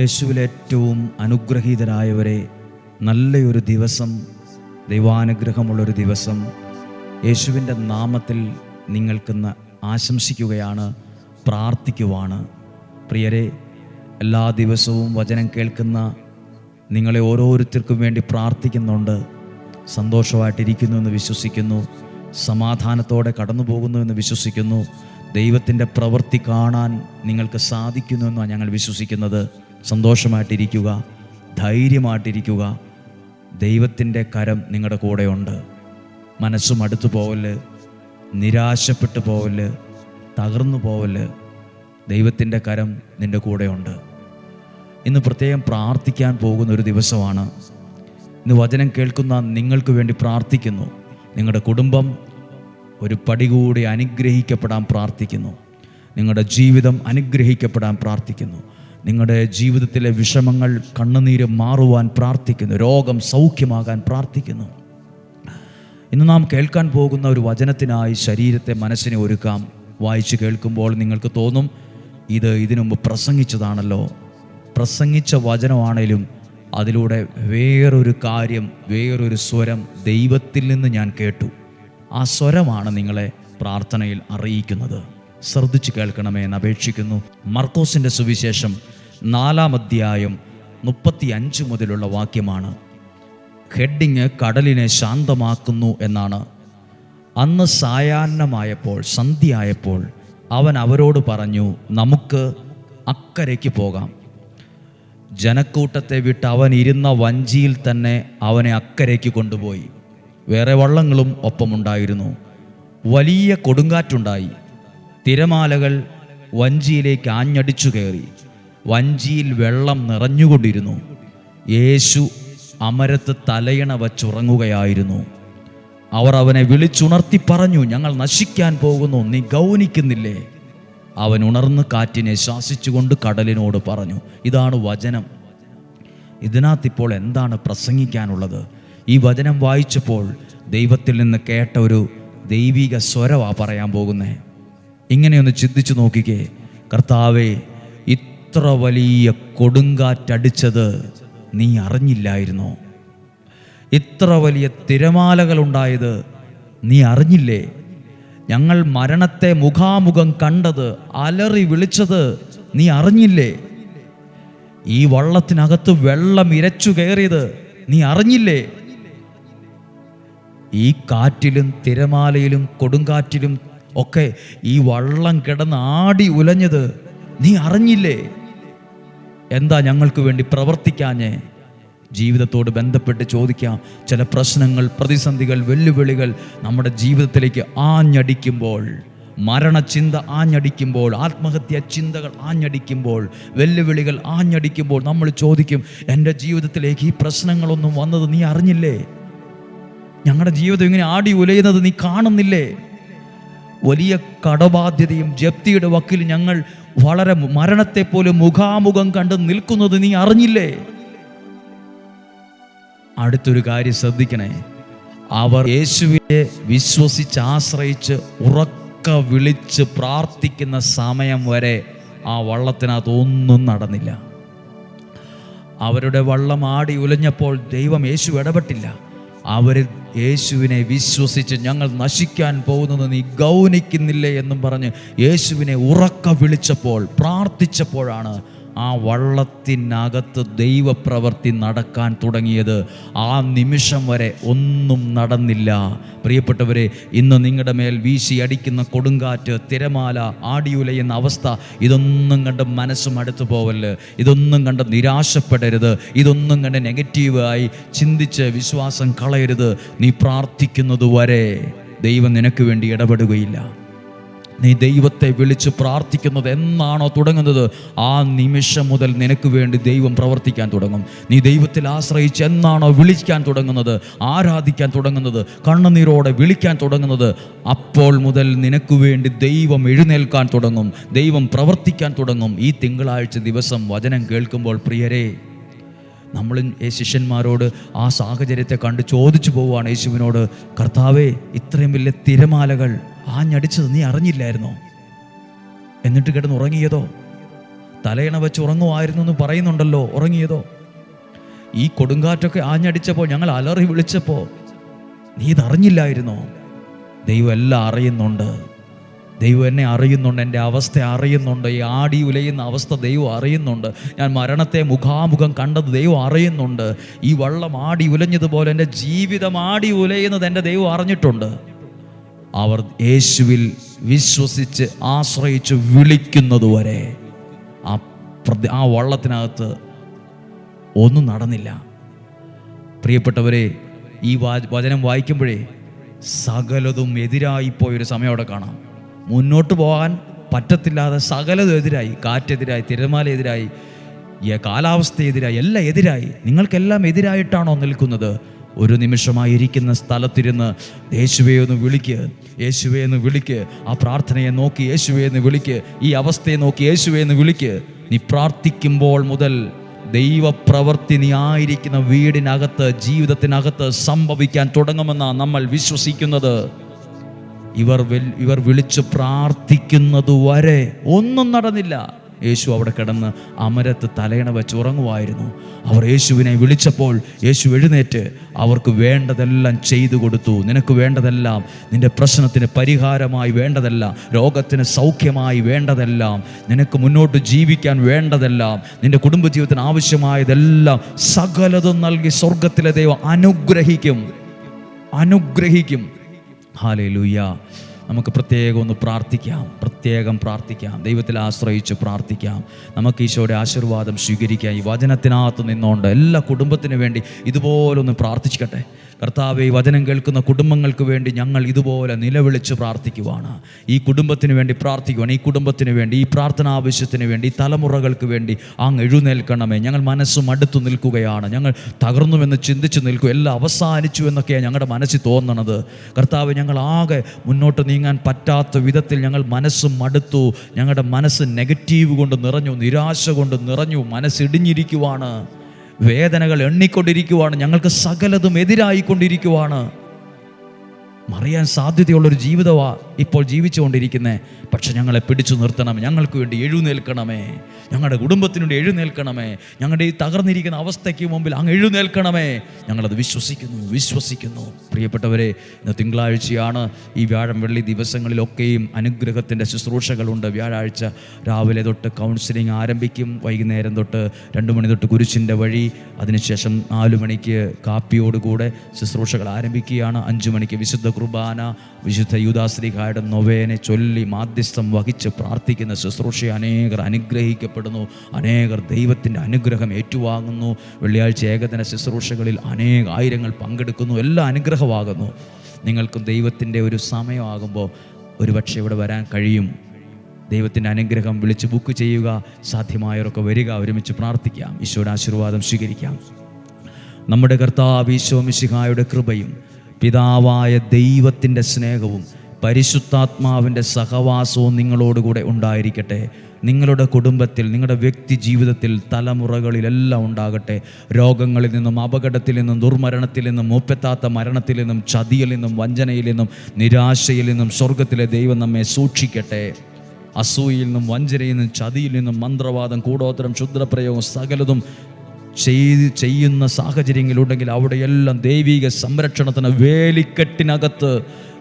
യേശുവിൽ ഏറ്റവും അനുഗ്രഹീതരായവരെ നല്ലൊരു ദിവസം ദൈവാനുഗ്രഹമുള്ളൊരു ദിവസം യേശുവിന്റെ നാമത്തിൽ നിങ്ങൾക്കിന്ന് ആശംസിക്കുകയാണ് പ്രാർത്ഥിക്കുവാണ്. പ്രിയരെ എല്ലാ ദിവസവും വചനം കേൾക്കുന്ന നിങ്ങളെ ഓരോരുത്തർക്കും വേണ്ടി പ്രാർത്ഥിക്കുന്നുണ്ട്. സന്തോഷമായിട്ടിരിക്കുന്നു എന്ന് വിശ്വസിക്കുന്നു. സമാധാനത്തോടെ കടന്നു പോകുന്നു എന്ന് വിശ്വസിക്കുന്നു. ദൈവത്തിന്റെ പ്രവൃത്തി കാണാൻ നിങ്ങൾക്ക് സാധിക്കുന്നു എന്നാണ് ഞങ്ങൾ വിശ്വസിക്കുന്നത്. സന്തോഷമായിട്ടിരിക്കുക ധൈര്യമായിട്ടിരിക്കുക. ദൈവത്തിന്റെ കരം നിങ്ങളുടെ കൂടെയുണ്ട്. മനസ്സും അടുത്തു പോവൽ നിരാശപ്പെട്ടു പോവൽ തകർന്നു പോവൽ ദൈവത്തിന്റെ കരം നിന്റെ കൂടെയുണ്ട്. ഇന്ന് പ്രത്യേകം പ്രാർത്ഥിക്കാൻ പോകുന്ന ഒരു ദിവസമാണ്. ഇന്ന് വചനം കേൾക്കുന്ന നിങ്ങൾക്ക് വേണ്ടി പ്രാർത്ഥിക്കുന്നു. നിങ്ങളുടെ കുടുംബം ഒരു പടി കൂടി അനുഗ്രഹിക്കപ്പെടാൻ പ്രാർത്ഥിക്കുന്നു. നിങ്ങളുടെ ജീവിതം അനുഗ്രഹിക്കപ്പെടാൻ പ്രാർത്ഥിക്കുന്നു. നിങ്ങളുടെ ജീവിതത്തിലെ വിഷമങ്ങൾ കണ്ണുനീര് മാറുവാൻ പ്രാർത്ഥിക്കുന്നു. രോഗം സൗഖ്യമാകാൻ പ്രാർത്ഥിക്കുന്നു. ഇന്ന് നാം കേൾക്കാൻ പോകുന്ന ഒരു വചനത്തിനായി ശരീരത്തെ മനസ്സിനെ ഒരുക്കാം. വായിച്ചു കേൾക്കുമ്പോൾ നിങ്ങൾക്ക് തോന്നും ഇത് ഇതിനു മുമ്പ് പ്രസംഗിച്ചതാണല്ലോ. പ്രസംഗിച്ച വചനമാണേലും അതിലൂടെ വേറൊരു കാര്യം വേറൊരു സ്വരം ദൈവത്തിൽ നിന്ന് ഞാൻ കേട്ടു. ആ സ്വരമാണ് നിങ്ങളെ പ്രാർത്ഥനയിൽ അറിയിക്കുന്നത്. ശ്രദ്ധിച്ചു കേൾക്കണമേ എന്ന് അപേക്ഷിക്കുന്നു. മർക്കോസിന്റെ സുവിശേഷം നാലാം അധ്യായം മുപ്പത്തി അഞ്ച് മുതലുള്ള വാക്യമാണ്. ഹെഡിങ് കടലിനെ ശാന്തമാക്കുന്നു എന്നാണ്. അന്ന് സായാഹ്നമായപ്പോൾ സന്ധ്യയായപ്പോൾ അവൻ അവരോട് പറഞ്ഞു നമുക്ക് അക്കരയ്ക്ക് പോകാം. ജനക്കൂട്ടത്തെ വിട്ട് അവൻ ഇരുന്ന വഞ്ചിയിൽ തന്നെ അവനെ അക്കരയ്ക്ക് കൊണ്ടുപോയി. വേറെ വള്ളങ്ങളും ഒപ്പമുണ്ടായിരുന്നു. വലിയ കൊടുങ്കാറ്റുണ്ടായി. തിരമാലകൾ വഞ്ചിയിലേക്ക് ആഞ്ഞടിച്ചു കയറി. വഞ്ചിയിൽ വെള്ളം നിറഞ്ഞുകൊണ്ടിരുന്നു. യേശു അമരത്ത് തലയിണ വച്ചുറങ്ങുകയായിരുന്നു. അവർ അവനെ വിളിച്ചുണർത്തി പറഞ്ഞു ഞങ്ങൾ നശിക്കാൻ പോകുന്നു നീ ഗൗനിക്കുന്നില്ലേ? അവൻ ഉണർന്ന് കാറ്റിനെ ശാസിച്ചുകൊണ്ട് കടലിനോട് പറഞ്ഞു ഇതാണ് വചനം. ഇതിനകത്ത് ഇപ്പോൾ എന്താണ് പ്രസംഗിക്കാനുള്ളത്? ഈ വചനം വായിച്ചപ്പോൾ ദൈവത്തിൽ നിന്ന് കേട്ട ഒരു ദൈവിക സ്വരവാ പറയാൻ പോകുന്നേ. ഇങ്ങനെയൊന്ന് ചിന്തിച്ചു നോക്കിക്കേ. കർത്താവേ ഇത്ര വലിയ കൊടുങ്കാറ്റടിച്ചത് നീ അറിഞ്ഞില്ലായിരുന്നോ? ഇത്ര വലിയ തിരമാലകൾ ഉണ്ടായത് നീ അറിഞ്ഞില്ലേ? ഞങ്ങൾ മരണത്തെ മുഖാമുഖം കണ്ടത് അലറി വിളിച്ചത് നീ അറിഞ്ഞില്ലേ? ഈ വള്ളത്തിനകത്ത് വെള്ളം ഇരച്ചു കയറിയത് നീ അറിഞ്ഞില്ലേ? ഈ കാറ്റിലും തിരമാലയിലും കൊടുങ്കാറ്റിലും ഒക്കെ ഈ വള്ളം കിടന്ന് ആടി ഉലഞ്ഞത് നീ അറിഞ്ഞില്ലേ? എന്താ ഞങ്ങൾക്ക് വേണ്ടി പ്രവർത്തിക്കാഞ്ഞേ? ജീവിതത്തോട് ബന്ധപ്പെട്ട് ചോദിക്കാം. ചില പ്രശ്നങ്ങൾ പ്രതിസന്ധികൾ വെല്ലുവിളികൾ നമ്മുടെ ജീവിതത്തിലേക്ക് ആഞ്ഞടിക്കുമ്പോൾ മരണചിന്ത ആഞ്ഞടിക്കുമ്പോൾ ആത്മഹത്യ ചിന്തകൾ ആഞ്ഞടിക്കുമ്പോൾ വെല്ലുവിളികൾ ആഞ്ഞടിക്കുമ്പോൾ നമ്മൾ ചോദിക്കും എന്റെ ജീവിതത്തിലേക്ക് ഈ പ്രശ്നങ്ങളൊന്നും വന്നത് നീ അറിഞ്ഞില്ലേ? ഞങ്ങളുടെ ജീവിതം ഇങ്ങനെ ആടി ഉലയുന്നത് നീ കാണുന്നില്ലേ? വലിയ കടബാധ്യതയും ജപ്തിയുടെ വക്കിൽ ഞങ്ങൾ വളരെ മരണത്തെ പോലെ മുഖാമുഖം കണ്ട് നിൽക്കുന്നത് നീ അറിഞ്ഞില്ലേ? അടുത്തൊരു കാര്യം ശ്രദ്ധിക്കണേ. അവർ യേശുവിനെ വിശ്വസിച്ച് ആശ്രയിച്ച് ഉറക്ക വിളിച്ച് പ്രാർത്ഥിക്കുന്ന സമയം വരെ ആ വള്ളത്തിനകത്ത് ഒന്നും നടന്നില്ല. അവരുടെ വള്ളം ആടി ഉലഞ്ഞപ്പോൾ ദൈവം യേശു ഇടപെട്ടില്ല. അവർ യേശുവിനെ വിശ്വസിച്ച് ഞങ്ങൾ നശിക്കാൻ പോകുന്നത് നീ ഗൗനിക്കുന്നില്ലേ എന്നും പറഞ്ഞ് യേശുവിനെ ഉറക്ക വിളിച്ചപ്പോൾ പ്രാർത്ഥിച്ചപ്പോഴാണ് ആ വള്ളത്തിനകത്ത് ദൈവപ്രവൃത്തി നടക്കാൻ തുടങ്ങിയത് ആ നിമിഷം വരെ ഒന്നും നടന്നില്ല. പ്രിയപ്പെട്ടവരെ ഇന്ന് നിങ്ങളുടെ മേൽ വീശി അടിക്കുന്ന കൊടുങ്കാറ്റ് തിരമാല ആടിയുലയുന്ന അവസ്ഥ ഇതൊന്നും കണ്ട് മനസ്സും അടുത്തു പോവല്ല് ഇതൊന്നും കണ്ട് നിരാശപ്പെടരുത്. ഇതൊന്നും കണ്ട് നെഗറ്റീവായി ചിന്തിച്ച് വിശ്വാസം കളയരുത്. നീ പ്രാർത്ഥിക്കുന്നത് വരെ ദൈവം നിനക്ക് വേണ്ടി ഇടപെടുകയില്ല. നീ ദൈവത്തെ വിളിച്ച് പ്രാർത്ഥിക്കുന്നത് എന്നാണോ തുടങ്ങുന്നത്? ആ നിമിഷം മുതൽ നിനക്ക് വേണ്ടി ദൈവം പ്രവർത്തിക്കാൻ തുടങ്ങും. നീ ദൈവത്തിൽ ആശ്രയിച്ച് എന്നാണോ വിളിക്കാൻ തുടങ്ങുന്നത്? ആരാധിക്കാൻ തുടങ്ങുന്നത്? കണ്ണുനീരോടെ വിളിക്കാൻ തുടങ്ങുന്നത്? അപ്പോൾ മുതൽ നിനക്ക് വേണ്ടി ദൈവം എഴുന്നേൽക്കാൻ തുടങ്ങും. ദൈവം പ്രവർത്തിക്കാൻ തുടങ്ങും. ഈ തിങ്കളാഴ്ച ദിവസം വചനം കേൾക്കുമ്പോൾ പ്രിയരേ നമ്മൾ ശിഷ്യന്മാരോട് ആ സാഹചര്യത്തെ കണ്ട് ചോദിച്ചു പോവുകയാണ് യേശുവിനോട് കർത്താവേ ഇത്രയും വലിയ തിരമാലകൾ ആഞ്ഞടിച്ചത് നീ അറിഞ്ഞില്ലായിരുന്നോ? എന്നിട്ട് കിടന്ന് ഉറങ്ങിയതോ? തലയണ വെച്ച് ഉറങ്ങുമായിരുന്നു എന്ന് പറയുന്നുണ്ടല്ലോ ഉറങ്ങിയതോ? ഈ കൊടുങ്കാറ്റൊക്കെ ആഞ്ഞടിച്ചപ്പോൾ ഞങ്ങൾ അലറി വിളിച്ചപ്പോൾ നീ ഇതറിഞ്ഞില്ലായിരുന്നോ? ദൈവം എല്ലാം അറിയുന്നുണ്ട്. ദൈവം എന്നെ അറിയുന്നുണ്ട് എന്റെ അവസ്ഥ അറിയുന്നുണ്ട് ഈ ആടി ഉലയുന്ന അവസ്ഥ ദൈവം അറിയുന്നുണ്ട്. ഞാൻ മരണത്തെ മുഖാമുഖം കണ്ടത് ദൈവം അറിയുന്നുണ്ട്. ഈ വള്ളം ആടി ഉലഞ്ഞതുപോലെ എന്റെ ജീവിതം ആടി ഉലയുന്നത് എന്റെ ദൈവം അറിഞ്ഞിട്ടുണ്ട്. അവർ യേശുവിൽ വിശ്വസിച്ച് ആശ്രയിച്ച് വിളിക്കുന്നതുവരെ ആ പ്രതി- ആ വള്ളത്തിനകത്ത് ഒന്നും നടന്നില്ല. പ്രിയപ്പെട്ടവരെ ഈ വചനം വായിക്കുമ്പോഴേ സകലതും എതിരായി പോയൊരു സമയം അവിടെ കാണാം. മുന്നോട്ട് പോകാൻ പറ്റത്തില്ലാതെ സകലതും എതിരായി. കാറ്റെതിരായി തിരമാല എതിരായി കാലാവസ്ഥ എതിരായി എല്ലാം എതിരായി. നിങ്ങൾക്കെല്ലാം എതിരായിട്ടാണോ നിൽക്കുന്നത്? ഒരു നിമിഷമായി ഇരിക്കുന്ന സ്ഥലത്തിരുന്ന് യേശുവേ ഒന്ന് വിളിക്ക്. യേശുവേ എന്ന് വിളിക്ക്. ആ പ്രാർത്ഥനയെ നോക്കി യേശുവേ എന്ന് വിളിക്ക്. ഈ അവസ്ഥയെ നോക്കി യേശുവേ എന്ന് വിളിക്ക്. നീ പ്രാർത്ഥിക്കുമ്പോൾ മുതൽ ദൈവപ്രവർത്തി നീ ആയിരിക്കുന്ന വീടിനകത്ത് ജീവിതത്തിനകത്ത് സംഭവിക്കാൻ തുടങ്ങുമെന്നാണ് നമ്മൾ വിശ്വസിക്കുന്നത്. ഇവർ ഇവർ വിളിച്ച് പ്രാർത്ഥിക്കുന്നത് വരെ ഒന്നും നടന്നില്ല. യേശു അവിടെ കിടന്ന് അമരത്ത് തലയണ വെച്ച് ഉറങ്ങുമായിരുന്നു. അവർ യേശുവിനെ വിളിച്ചപ്പോൾ യേശു എഴുന്നേറ്റ് അവർക്ക് വേണ്ടതെല്ലാം ചെയ്തു കൊടുത്തു. നിനക്ക് വേണ്ടതെല്ലാം നിന്റെ പ്രശ്നത്തിന് പരിഹാരമായി വേണ്ടതെല്ലാം രോഗത്തിന് സൗഖ്യമായി വേണ്ടതെല്ലാം നിനക്ക് മുന്നോട്ട് ജീവിക്കാൻ വേണ്ടതെല്ലാം നിന്റെ കുടുംബജീവിതത്തിന് ആവശ്യമായതെല്ലാം സകലതും നൽകി സ്വർഗത്തിലെ ദൈവം അനുഗ്രഹിക്കും. അനുഗ്രഹിക്കും. ഹാലേ നമുക്ക് പ്രത്യേകം ഒന്ന് പ്രാർത്ഥിക്കാം. പ്രത്യേകം പ്രാർത്ഥിക്കാം. ദൈവത്തിൽ ആശ്രയിച്ച് പ്രാർത്ഥിക്കാം. നമുക്ക് ഈശോയുടെ ആശീർവാദം സ്വീകരിക്കാം. ഈ വചനത്തിനകത്ത് നിന്നുകൊണ്ട് എല്ലാ കുടുംബത്തിനു വേണ്ടി ഇതുപോലൊന്ന് പ്രാർത്ഥിക്കട്ടെ കർത്താവ് ഈ വചനം കേൾക്കുന്ന കുടുംബങ്ങൾക്ക് വേണ്ടി ഞങ്ങൾ ഇതുപോലെ നിലവിളിച്ച് പ്രാർത്ഥിക്കുവാണ്. ഈ കുടുംബത്തിന് വേണ്ടി പ്രാർത്ഥിക്കുവാണ്. ഈ കുടുംബത്തിന് വേണ്ടി ഈ പ്രാർത്ഥന ആവശ്യത്തിന് വേണ്ടി ഈ തലമുറകൾക്ക് വേണ്ടി അങ്ങ് എഴുന്നേൽക്കണമേ. ഞങ്ങൾ മനസ്സും അടുത്തു നിൽക്കുകയാണ്. ഞങ്ങൾ തകർന്നുവെന്ന് ചിന്തിച്ച് നിൽക്കും എല്ലാം അവസാനിച്ചു എന്നൊക്കെയാണ് ഞങ്ങളുടെ മനസ്സിൽ തോന്നണത്. കർത്താവ് ഞങ്ങൾ ആകെ മുന്നോട്ട് നീങ്ങാൻ പറ്റാത്ത വിധത്തിൽ ഞങ്ങൾ മനസ്സ് മടുത്തു. ഞങ്ങളുടെ മനസ്സ് നെഗറ്റീവ് കൊണ്ട് നിറഞ്ഞു നിരാശ കൊണ്ട് നിറഞ്ഞു മനസ്സിടിഞ്ഞിരിക്കുവാണ്. വേദനകൾ എണ്ണിക്കൊണ്ടിരിക്കുവാണ് ഞങ്ങൾക്ക് സകലതും എതിരായിക്കൊണ്ടിരിക്കുവാണ്. മറിയാൻ സാധ്യതയുള്ളൊരു ജീവിതമാണ് ഇപ്പോൾ ജീവിച്ചുകൊണ്ടിരിക്കുന്നത് പക്ഷെ ഞങ്ങളെ പിടിച്ചു നിർത്തണം ഞങ്ങൾക്ക് വേണ്ടി എഴുന്നേൽക്കണമേ. ഞങ്ങളുടെ കുടുംബത്തിനു വേണ്ടി എഴുന്നേൽക്കണമേ. ഞങ്ങളുടെ ഈ തകർന്നിരിക്കുന്ന അവസ്ഥയ്ക്ക് മുമ്പിൽ അങ്ങ് എഴുന്നേൽക്കണമേ. ഞങ്ങളത് വിശ്വസിക്കുന്നു വിശ്വസിക്കുന്നു. പ്രിയപ്പെട്ടവരെ ഇന്ന് തിങ്കളാഴ്ചയാണ് ഈ വ്യാഴം വെള്ളി ദിവസങ്ങളിലൊക്കെയും അനുഗ്രഹത്തിന്റെ ശുശ്രൂഷകളുണ്ട്. വ്യാഴാഴ്ച രാവിലെ തൊട്ട് കൗൺസിലിംഗ് ആരംഭിക്കും. വൈകുന്നേരം തൊട്ട് രണ്ട് മണി തൊട്ട് കുരിശിന്റെ വഴി. അതിനുശേഷം നാലു മണിക്ക് കാപ്പിയോടുകൂടെ ശുശ്രൂഷകൾ ആരംഭിക്കുകയാണ്. അഞ്ചു മണിക്ക് വിശുദ്ധ കുർബാന വിശുദ്ധ യൂദാശ്രീകായുടെ നൊവേനെ ചൊല്ലി മാധ്യസ്ഥം വഹിച്ച് പ്രാർത്ഥിക്കുന്ന ശുശ്രൂഷ അനേകർ അനുഗ്രഹിക്കപ്പെടുന്നു. അനേകർ ദൈവത്തിന്റെ അനുഗ്രഹം ഏറ്റുവാങ്ങുന്നു. വെള്ളിയാഴ്ച ഏകദിന ശുശ്രൂഷകളിൽ അനേക ആയിരങ്ങൾ പങ്കെടുക്കുന്നു. എല്ലാം അനുഗ്രഹമാകുന്നു. നിങ്ങൾക്കും ദൈവത്തിന്റെ ഒരു സമയമാകുമ്പോൾ ഒരുപക്ഷെ ഇവിടെ വരാൻ കഴിയും. ദൈവത്തിന്റെ അനുഗ്രഹം വിളിച്ച് ബുക്ക് ചെയ്യുക സാധ്യമായവരൊക്കെ വരിക ഒരുമിച്ച് പ്രാർത്ഥിക്കാം. ഈശോയുടെ ആശീർവാദം സ്വീകരിക്കാം. നമ്മുടെ കർത്താവ് ഈശോ മിശിഹായുടെ കൃപയും പിതാവായ ദൈവത്തിന്റെ സ്നേഹവും പരിശുദ്ധാത്മാവിന്റെ സഹവാസവും നിങ്ങളോടുകൂടെ ഉണ്ടായിരിക്കട്ടെ. നിങ്ങളുടെ കുടുംബത്തിൽ നിങ്ങളുടെ വ്യക്തി ജീവിതത്തിൽ തലമുറകളിലെല്ലാം ഉണ്ടാകട്ടെ. രോഗങ്ങളിൽ നിന്നും അപകടത്തിൽ നിന്നും ദുർമരണത്തിൽ നിന്നും മൂപ്പെത്താത്ത മരണത്തിൽ നിന്നും ചതിയിൽ നിന്നും വഞ്ചനയിൽ നിന്നും നിരാശയിൽ നിന്നും സ്വർഗത്തിലെ ദൈവം നമ്മെ സൂക്ഷിക്കട്ടെ. അസൂയിൽ നിന്നും വഞ്ചനയിൽ നിന്നും ചതിയിൽ നിന്നും മന്ത്രവാദം കൂടോത്തരം ക്ഷുദ്രപ്രയോഗം സകലതും ചെയ്ത് ചെയ്യുന്ന സാഹചര്യങ്ങളുണ്ടെങ്കിൽ അവിടെയെല്ലാം ദൈവിക സംരക്ഷണത്തിന് വേലിക്കെട്ടിനകത്ത്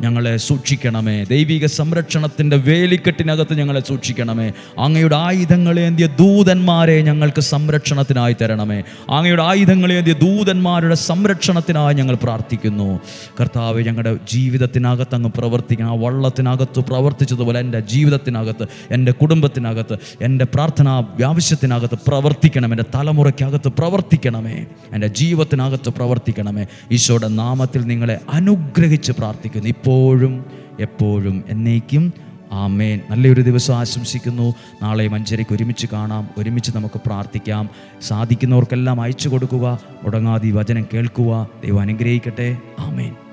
ഞങ്ങളെ സൂക്ഷിക്കണമേ. ദൈവിക സംരക്ഷണത്തിന്റെ വേലിക്കെട്ടിനകത്ത് ഞങ്ങളെ സൂക്ഷിക്കണമേ. അങ്ങയുടെ ആയുധങ്ങളേന്തിയ ദൂതന്മാരെ ഞങ്ങൾക്ക് സംരക്ഷണത്തിനായി തരണമേ. അങ്ങയുടെ ആയുധങ്ങളേന്തിയ ദൂതന്മാരുടെ സംരക്ഷണത്തിനായി ഞങ്ങൾ പ്രാർത്ഥിക്കുന്നു. കർത്താവ് ഞങ്ങളുടെ ജീവിതത്തിനകത്ത് അങ്ങ് പ്രവർത്തിക്കണം. ആ വള്ളത്തിനകത്ത് പ്രവർത്തിച്ചതുപോലെ എന്റെ ജീവിതത്തിനകത്ത് എന്റെ കുടുംബത്തിനകത്ത് എന്റെ പ്രാർത്ഥനാ ആവശ്യത്തിനകത്ത് പ്രവർത്തിക്കണം. എന്റെ തലമുറയ്ക്കകത്ത് പ്രവർത്തിക്കണമേ. എന്റെ ജീവിതത്തിനകത്ത് പ്രവർത്തിക്കണമേ. ഈശോയുടെ നാമത്തിൽ നിങ്ങളെ അനുഗ്രഹിച്ച് പ്രാർത്ഥിക്കുന്നു. ഇപ്പോഴും എപ്പോഴും എന്നേക്കും ആമേൻ. നല്ലൊരു ദിവസം ആശംസിക്കുന്നു. നാളെ മഞ്ചരയ്ക്ക് ഒരുമിച്ച് കാണാം. ഒരുമിച്ച് നമുക്ക് പ്രാർത്ഥിക്കാം. സാധിക്കുന്നവർക്കെല്ലാം അയച്ചു കൊടുക്കുക. മുടങ്ങാതി വചനം കേൾക്കുക. ദൈവം അനുഗ്രഹിക്കട്ടെ. ആമേൻ.